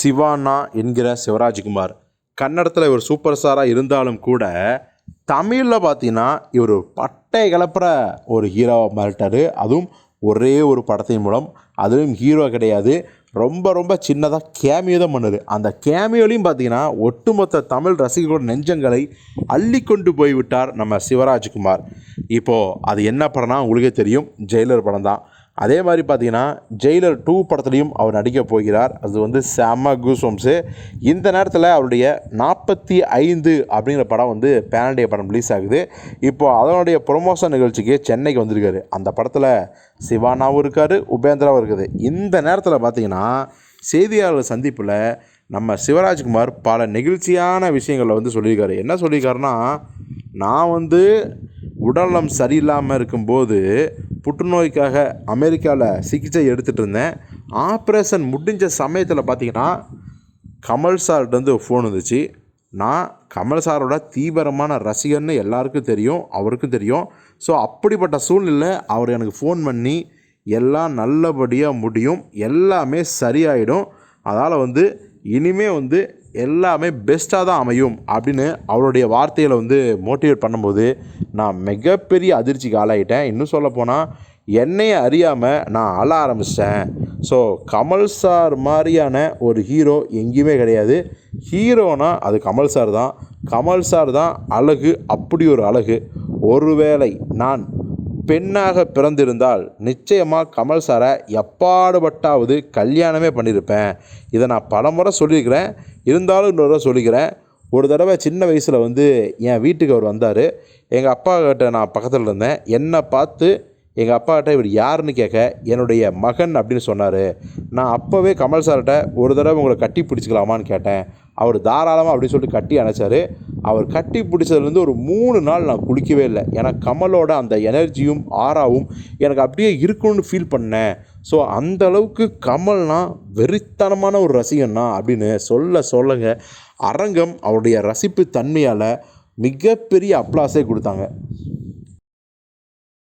சிவானா என்கிற சிவராஜ்குமார். கன்னடத்தில் இவர் சூப்பர் ஸ்டாராக இருந்தாலும் கூட தமிழில் பார்த்தீங்கன்னா இவர் பட்டை கலப்புற ஒரு ஹீரோவை மாறிட்டார். அதுவும் ஒரே ஒரு படத்தின் மூலம். அதுவும் ஹீரோ கிடையாது. ரொம்ப ரொம்ப சின்னதாக கேமியோ தான் பண்ணார். அந்த கேமியோலையும் பார்த்தீங்கன்னா ஒட்டுமொத்த தமிழ் ரசிகர்களோட நெஞ்சங்களை அள்ளி கொண்டு போய் விட்டார் நம்ம சிவராஜ்குமார். இப்போது அது என்ன படம்னா உங்களுக்கே தெரியும். ஜெயிலர் படம் தான் அதே மாதிரி பார்த்தீங்கன்னா ஜெயிலர் டூ படத்துலையும் அவர் நடிக்க போகிறார். அது வந்து செம்ம கூசோம்ஸு இந்த நேரத்தில் அவருடைய நாற்பத்தி ஐந்து அப்படிங்கிற படம் வந்து பேனண்டிய படம் ரிலீஸ் ஆகுது. இப்போ அதனுடைய ப்ரொமோஷன் நிகழ்ச்சிக்கு சென்னைக்கு வந்திருக்காரு. அந்த படத்தில் சிவானாவும் இருக்கார் உபேந்திராவும் இருக்குது. இந்த நேரத்தில் பார்த்தீங்கன்னா செய்தியாளர் சந்திப்பில் நம்ம சிவராஜ்குமார் பல நெகிழ்ச்சியான விஷயங்களை வந்து சொல்லியிருக்காரு. என்ன சொல்லியிருக்காருன்னா நான் வந்து உடல்நலம் சரியில்லாமல் இருக்கும்போது புற்றுநோய்க்காக அமெரிக்காவில் சிகிச்சை எடுத்துகிட்டு இருந்தேன் ஆப்ரேஷன் முடிஞ்ச சமயத்தில் பார்த்தீங்கன்னா கமல் சார்கிட்ட வந்து ஃபோன் வந்துச்சு. நான் கமல் சாரோட தீவிரமான ரசிகர்னு எல்லாருக்கும் தெரியும் அவருக்கும் தெரியும். ஸோ அப்படிப்பட்ட சூழ்நிலை அவர் எனக்கு ஃபோன் பண்ணி எல்லாம் நல்லபடியாக முடியும் எல்லாமே சரியாயிடும். அதால் வந்து இனிமே வந்து எல்லாமே பெஸ்ட்டாக தான் அமையும் அப்படின்னு அவருடைய வார்த்தைகளை வந்து மோட்டிவேட் பண்ணும்போது நான் மிகப்பெரிய அதிர்ச்சிக்கு ஆளாயிட்டேன். இன்னும் சொல்லப்போனால் என்னையே அறியாமல் நான் அழ ஆரம்பிச்சிட்டேன். ஸோ கமல் சார் மாதிரியான ஒரு ஹீரோ எங்கேயுமே கிடையாது. ஹீரோனா அது கமல் சார் தான். கமல் சார் தான் அழகு அப்படி ஒரு அழகு. ஒருவேளை நான் பெண்ணாக பிறந்திருந்தால் நிச்சயமாக கமல் சாரை எப்பாடுபட்டாவது கல்யாணமே பண்ணியிருப்பேன். இதை நான் பலமுறை சொல்லியிருக்கிறேன். இருந்தாலும் இன்னொரு தடவை சொல்லிக்கிறேன். ஒரு தடவை சின்ன வயசில் வந்து என் வீட்டுக்கு அவர் வந்தார். எங்கள் அப்பா கிட்ட நான் பக்கத்தில் இருந்தேன். என்னை பார்த்து எங்கள் அப்பா கிட்ட இவர் யாருன்னு கேட்க என்னுடைய மகன் அப்படின்னு சொன்னார். நான் அப்போவே கமல் சார்கிட்ட ஒரு தடவை உங்களை கட்டி பிடிச்சிக்கலாமான்னு கேட்டேன். அவர் தாராளமாக அப்படின்னு சொல்லிட்டு கட்டி அணைச்சார். அவர் கட்டி பிடிச்சதுலேருந்து ஒரு மூணு நாள் நான் குளிக்கவே இல்லை. ஏன்னா கமலோட அந்த எனர்ஜியும் ஆறாவும் எனக்கு அப்படியே இருக்குன்னு ஃபீல் பண்ணேன். ஸோ அந்த அளவுக்கு கமல்னா வெறித்தனமான ஒரு ரசிகன்னா அப்படின்னு சொல்ல சொல்லுங்க. அரங்கம் அவருடைய ரசிப்பு தன்மையால் மிகப்பெரிய அப்ளாஸே கொடுத்தாங்க.